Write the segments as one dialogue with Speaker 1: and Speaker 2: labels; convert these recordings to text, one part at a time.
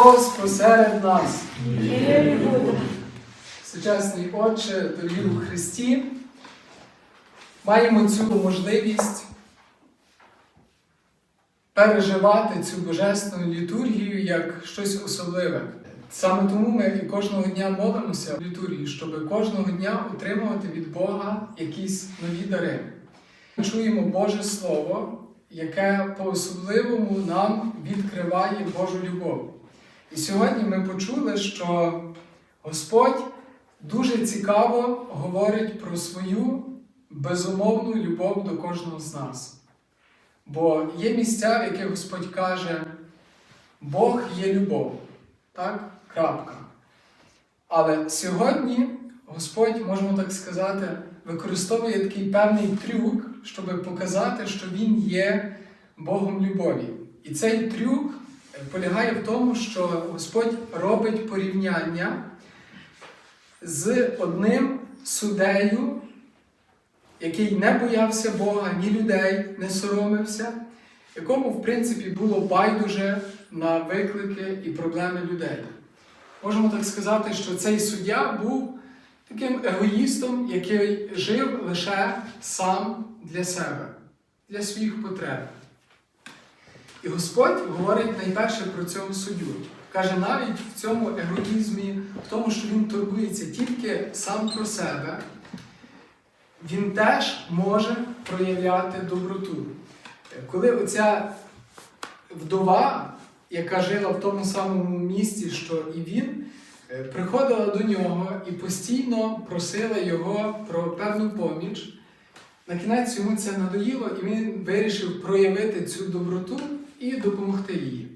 Speaker 1: Христос посеред нас. Сучасний Отче, дорогі у Христі, маємо цю можливість переживати цю божественну літургію як щось особливе. Саме тому ми і кожного дня молимося в літургії, щоб кожного дня отримувати від Бога якісь нові дари. Ми чуємо Боже Слово, яке по-особливому нам відкриває Божу любов. І сьогодні ми почули, що Господь дуже цікаво говорить про свою безумовну любов до кожного з нас. Бо є місця, в яких Господь каже, Бог є любов. Так? Крапка. Але сьогодні Господь, можемо так сказати, використовує такий певний трюк, щоб показати, що Він є Богом любові. І цей трюк полягає в тому, що Господь робить порівняння з одним суддею, який не боявся Бога, ні людей не соромився, якому, в принципі, було байдуже на виклики і проблеми людей. Можемо так сказати, що цей суддя був таким егоїстом, який жив лише сам для себе, для своїх потреб. І Господь говорить найперше про цього суддю. Каже, навіть в цьому егоїзмі, в тому, що він турбується тільки сам про себе, він теж може проявляти доброту. Коли оця вдова, яка жила в тому самому місці, що і він, е, приходила до нього і постійно просила його про певну поміч. На кінець йому це надоїло, і він вирішив проявити цю доброту і допомогти їй.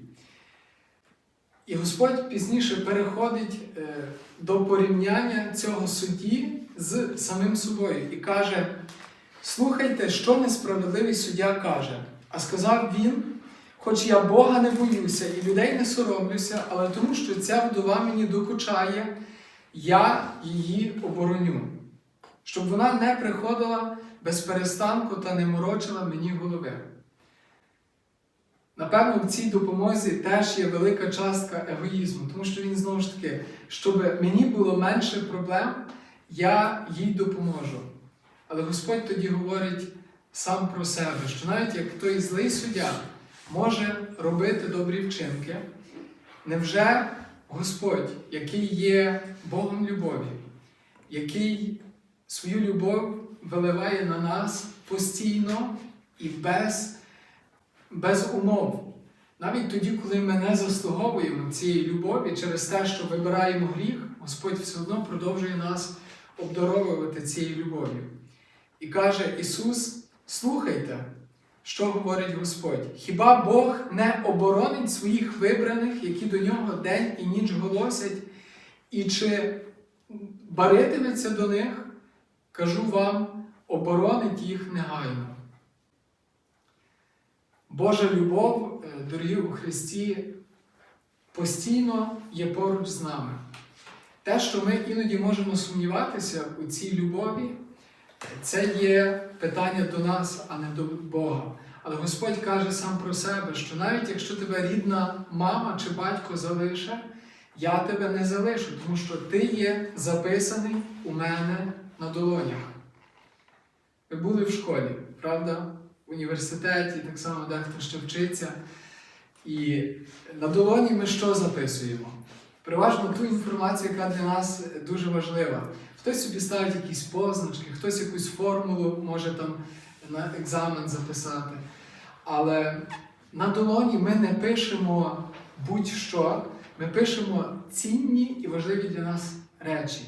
Speaker 1: І Господь пізніше переходить е, до порівняння цього судді з самим собою і каже: слухайте, що несправедливий суддя каже. А сказав він: хоч я Бога не боюся і людей не соромлюся, але тому, що ця вдова мені докучає, я її обороню, щоб вона не приходила без перестанку та не морочила мені голови. Напевно, в цій допомозі теж є велика частка егоїзму, тому що він знову ж таки, щоб мені було менше проблем, я їй допоможу. Але Господь тоді говорить сам про себе, що навіть як той злий суддя може робити добрі вчинки, невже Господь, який є Богом любові, який свою любов виливає на нас постійно і без без умов. Навіть тоді, коли ми не заслуговуємо цієї любові через те, що вибираємо гріх, Господь все одно продовжує нас обдаровувати цією любов'ю. І каже Ісус: слухайте, що говорить Господь. Хіба Бог не оборонить своїх вибраних, які до нього день і ніч голосять, і чи баритиметься до них, кажу вам, оборонить їх негайно. Божа любов, е, дорогі у Христі, постійно є поруч з нами. Те, що ми іноді можемо сумніватися у цій любові, це є питання до нас, а не до Бога. Але Господь каже сам про себе, що навіть якщо тебе рідна мама чи батько залише, я тебе не залишу, тому що ти є записаний у мене на долонях. Ви були в школі, правда? Університеті, так само дехто ще вчиться. І на долоні ми що записуємо? Переважно ту інформацію, яка для нас дуже важлива. Хтось собі ставить якісь позначки, хтось якусь формулу може там на екзамен записати. Але на долоні ми не пишемо будь-що, ми пишемо цінні і важливі для нас речі.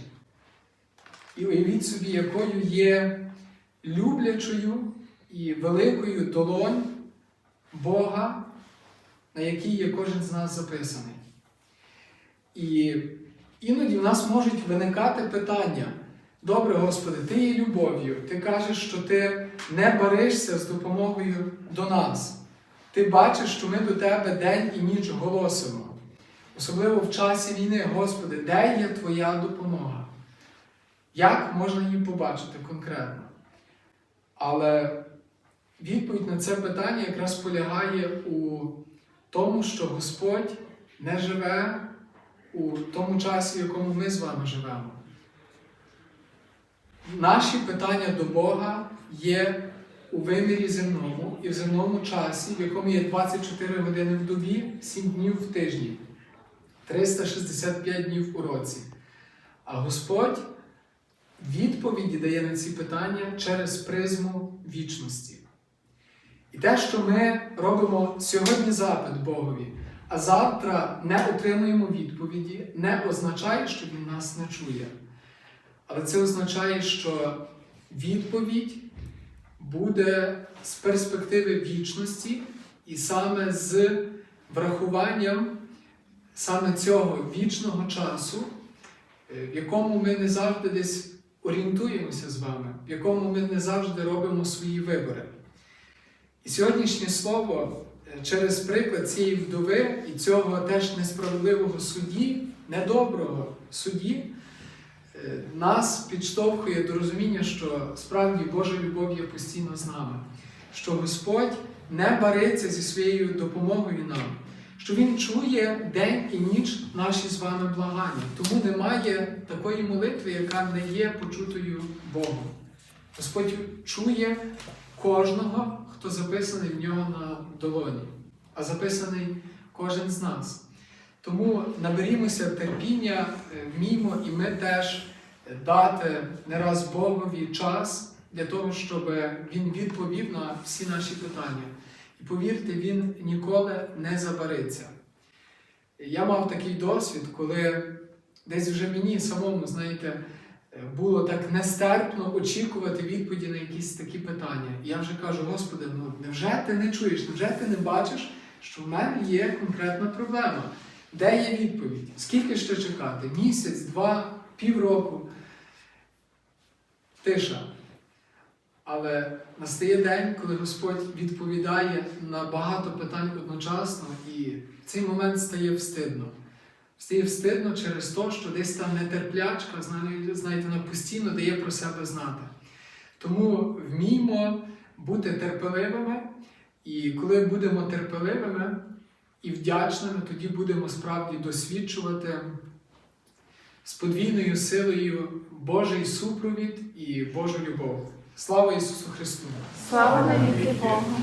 Speaker 1: І уявіть собі, якою є люблячою і великою долонь Бога, на якій є кожен з нас записаний. І іноді в нас можуть виникати питання. Добре, Господи, Ти є любов'ю, Ти кажеш, що Ти не баришся з допомогою до нас. Ти бачиш, що ми до Тебе день і ніч голосимо. Особливо в часі війни, Господи, де є Твоя допомога? Як можна її побачити конкретно? Але відповідь на це питання якраз полягає у тому, що Господь не живе у тому часі, в якому ми з вами живемо. Наші питання до Бога є у вимірі земному і в земному часі, в якому є 24 години в добі, 7 днів в тижні, 365 днів у році. А Господь відповіді дає на ці питання через призму вічності. І те, що ми робимо сьогодні запит Богові, а завтра не отримуємо відповіді, не означає, що Він нас не чує. Але це означає, що відповідь буде з перспективи вічності і саме з врахуванням саме цього вічного часу, е, в якому ми не завжди десь орієнтуємося з вами, в якому ми не завжди робимо свої вибори. І сьогоднішнє слово е, через приклад цієї вдови і цього теж несправедливого судді, недоброго судді, е, нас підштовхує до розуміння, що справді Божа любов є постійно з нами, що Господь не бариться зі своєю допомогою нам, що Він чує день і ніч наші з вами благання. Тому немає такої молитви, яка не є почутою Богом. Господь чує кожного, хто записаний в нього на долоні, а записаний кожен з нас. Тому наберімося терпіння, е, вміємо і ми теж дати не раз Богові час для того, щоб Він відповів на всі наші питання. І повірте, Він ніколи не забариться. Я мав такий досвід, коли десь вже мені самому, знаєте, було так нестерпно очікувати відповіді на якісь такі питання. І я вже кажу, Господи, ну невже ти не чуєш, невже ти не бачиш, що в мене є конкретна проблема? Де є відповідь? Скільки ще чекати? Місяць, два, півроку? Тиша. Але настає день, коли Господь відповідає на багато питань одночасно, і в цей момент стає встидно. Стає встидно через те, що десь там нетерплячка, знаєте, вона постійно дає про себе знати. Тому вміймо бути терпеливими, і коли будемо терпеливими і вдячними, тоді будемо справді досвідчувати з подвійною силою Божий супровід і Божу любов. Слава Ісусу Христу!
Speaker 2: Слава навіки Богу!